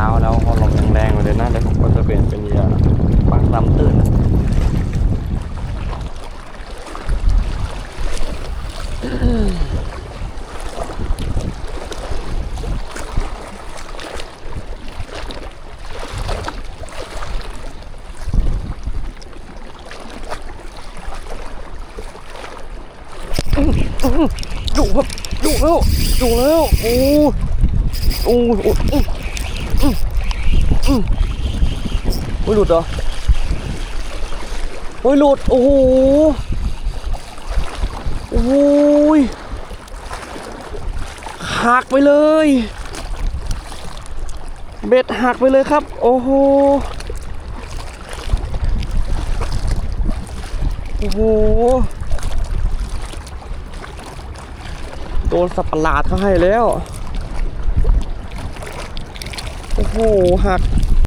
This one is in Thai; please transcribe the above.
ช้าแล้วพอลมยังแรงอยู่เลยนะเดี๋ยวผมก็จะเปลี่ยนเป็นเหยื่อปากลำตื้นนะอยู่ครับอยู่แล้วอยู่แล้วโอ้โอ้โอ้ โอ้ยหลุดเหรอโอ้ยหลุด โอ้โหโอ้ยหักไปเลย เบ็ดหักไปเลยครับ โอ้โหโอ้โหโดนสับประหลาดเขาให้แล้ว โหหัก